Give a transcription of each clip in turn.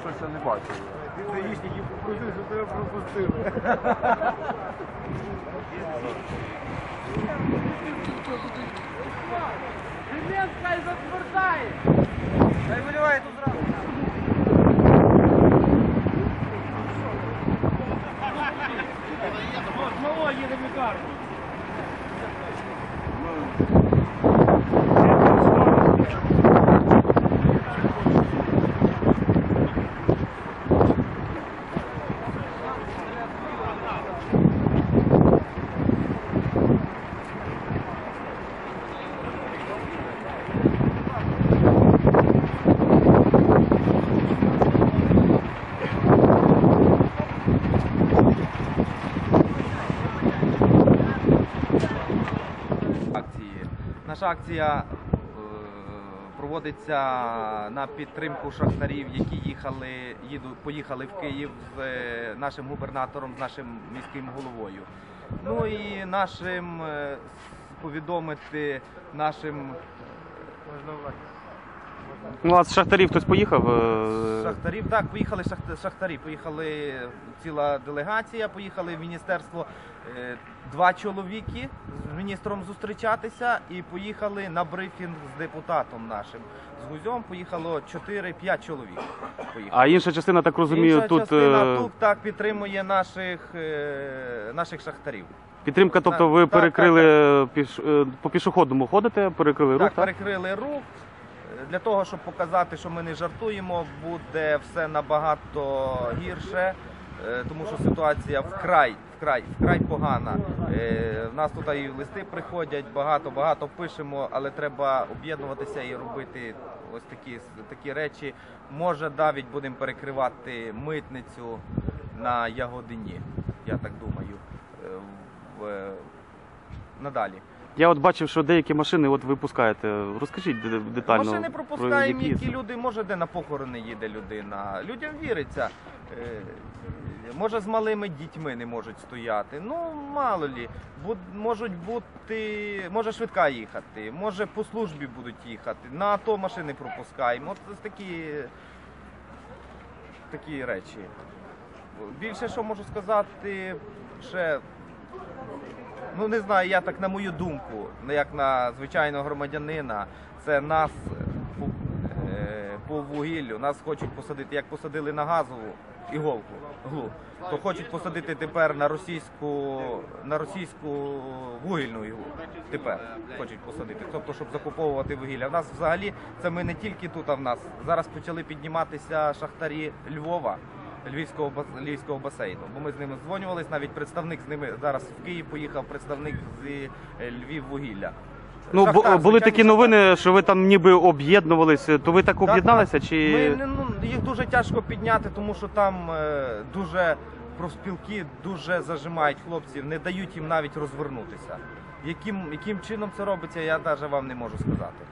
Щось я не бачив. Це їхні попросив, що тебе пропустили. Цемент і затвердає. Хай виливає тут зразу. Акції. Наша акція е, проводиться на підтримку шахтарів, які їхали, їду, поїхали в Київ з е, нашим губернатором, з нашим міським головою. Ну і нашим е, повідомити нашим Ну, а з шахтарів хтось поїхав? е, Шахтарів, так, поїхали шахт- шахтарі, поїхали ціла делегація, поїхали в міністерство е, два чоловіки з міністром зустрічатися і поїхали на брифінг з депутатом нашим. З Гузьом поїхало 4-5 чоловік. Поїхали. А інша частина, так розумію, Інша тут частина е, тут так підтримує наших, е, наших шахтарів. підтримка, тобто ви Так, так, перекрили піш... е, по пішохідному ходите, перекрили рух, Так, так? перекрили рух. Для того, щоб показати, що ми не жартуємо, буде все набагато гірше, е, тому що ситуація вкрай, вкрай, вкрай погана. Е, В нас тут і листи приходять, багато, багато пишемо, але треба об'єднуватися і робити ось такі, такі речі. Може, навіть будемо перекривати митницю на Ягодині, я так думаю, е, в, надалі. Я от бачив, що деякі машини от ви пускаєте. Розкажіть детально. Машини про пропускаємо, які які люди, може, де на похорони їде людина. Людям віриться. Е, Може, з малими дітьми не можуть стояти. Ну, мало лі. Можуть бути, може швидка їхати, може по службі будуть їхати. На АТО машини пропускаємо. От такі, такі речі. Більше що можу сказати, ще Ну не знаю, я так на мою думку, ну, як на звичайного громадянина, це нас по, е, по вугіллю, нас хочуть посадити, як посадили на газову іголку, глу, то хочуть посадити тепер на російську, на російську вугільну іглу. Тепер хочуть посадити, тобто, щоб закуповувати вугілля. В нас взагалі це ми не тільки тут, а в нас зараз почали підніматися шахтарі Львова. Львівського Львівського басейну, бо ми з ними дзвонювались, навіть представник з ними зараз в Київ поїхав, представник з е, Львів вугілля. Ну, Шахтар, були такі новини, що ви там ніби об'єднувалися. То ви так об'єдналися? Чи Ми, ну, їх дуже тяжко підняти, тому що там е, дуже профспілки дуже зажимають хлопців, не дають їм навіть розвернутися. Яким, яким чином це робиться, я навіть вам не можу сказати.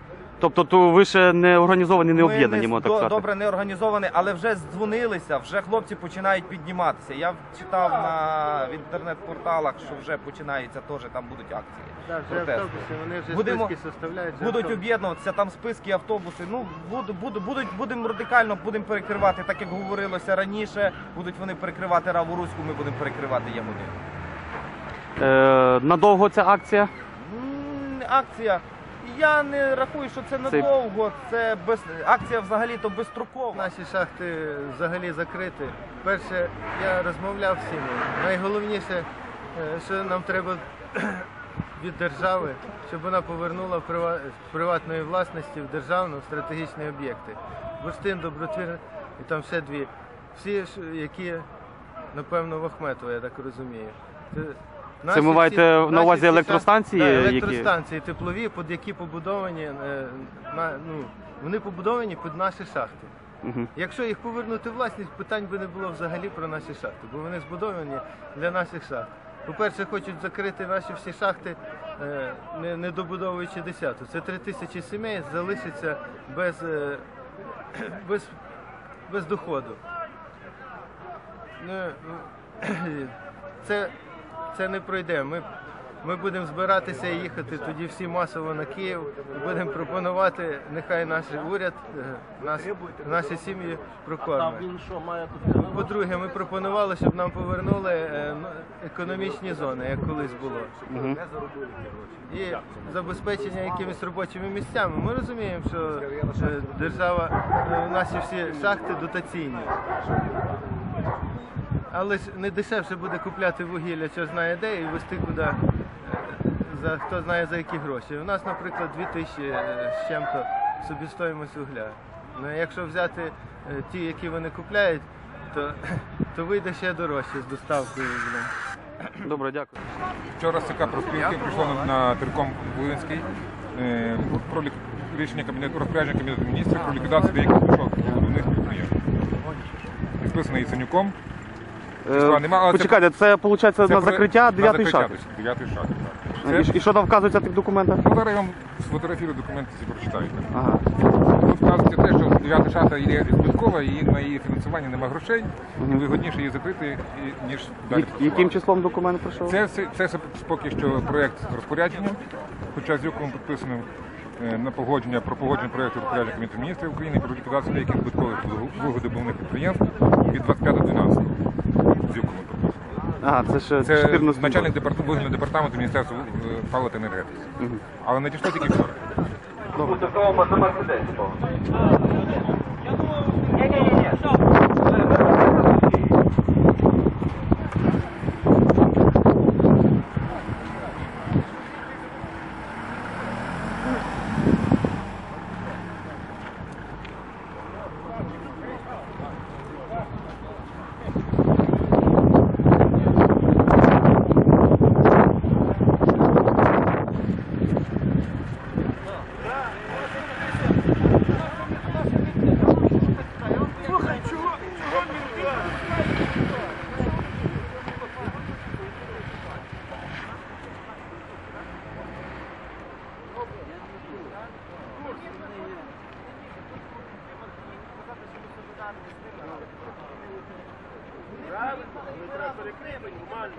Тобто, то ви ще не організовані, не об'єднані, можна так до- сказати? добре не організовані, але вже дзвонилися, вже хлопці починають підніматися. Я читав на в інтернет-порталах, що вже починаються теж там будуть акції. Так, вже автобуси, вони вже Будемо- списки составляють. вже Будуть автобуси. об'єднуватися, там списки, автобуси. Ну буду, буду, будуть, будемо радикально будемо перекривати, так як говорилося раніше. Будуть вони перекривати Раву Руську, ми будемо перекривати Ягодину. Е, надовго ця акція? М, Акція. Я не рахую, що це надовго. Це без акція взагалі то безстрокова. Наші шахти взагалі закриті. Перше, я розмовляв з ними. Найголовніше, е, що нам треба від держави, щоб вона повернула з приватної власності в державну стратегічні об'єкти. Бурштин, Добротвір і там ще дві. Всі, які, напевно, в Ахметова, я так розумію. Це, ви маєте на увазі електростанції, Да, електростанції теплові, під які побудовані, е, на, ну, вони побудовані під наші шахти. Угу. Якщо їх повернути в власність, питань би не було взагалі про наші шахти, бо вони збудовані для наших шахт. По-перше, хочуть закрити наші всі шахти, е, не, не добудовуючи десяту. Це три тисячі сімей залишиться без, е, без, без доходу. Ну, ну, Це, це не пройде. Ми ми будемо збиратися і їхати тоді всі масово на Київ. і Будемо пропонувати, нехай наш уряд, е, нас, наші сім'ї прокормить. По-друге, ми пропонували, щоб нам повернули е, ну, економічні зони, як колись було. І забезпечення якимись робочими місцями. Ми розуміємо, що е, держава, наші всі шахти дотаційні. Але ж не дешевше буде купляти вугілля, що знає де, і вести куди, е, за, хто знає за які гроші. У нас, наприклад, 2000 е, з чим-то собівстоїмость вугля. Ну, якщо взяти е, ті, які вони купляють, то, то вийде ще дорожче з доставкою. Добре, дякую. Вчора ЦК профспілки прийшло на, на терком Волинський про лік- рішення кабінету розпорядження кабінету міністрів про ліквідацію деяких головних підприємств. Підписаний Яценюком. Е, Нема, Почекайте, це виходить на закриття 9 закриття, шаг. Дев'ятий шаг. так. І, що там вказується в тих документах? Ну, зараз я вам сфотографірую документи ці прочитаєте. Тут вказується те, що дев'ята шата є збиткова, і на її фінансування немає грошей, і вигодніше її закрити, ніж далі. Як- яким числом документ прийшов? Це, поки що проєкт розпорядження, хоча з якому підписано е, на погодження про погодження проєкту розпорядження Комітету міністрів України про ліквідацію деяких збиткових вугледобувних підприємств від 25 до 12. Дзюком. А, це ще Це 14 начальник департаменту вугільного департаменту Міністерства е, палива та енергетики. Мгм. Але надійшло тільки вчора. Добре. Готовому до Мерседесу. Ні-ні-ні. Правильно, ми треба перекрити нормально.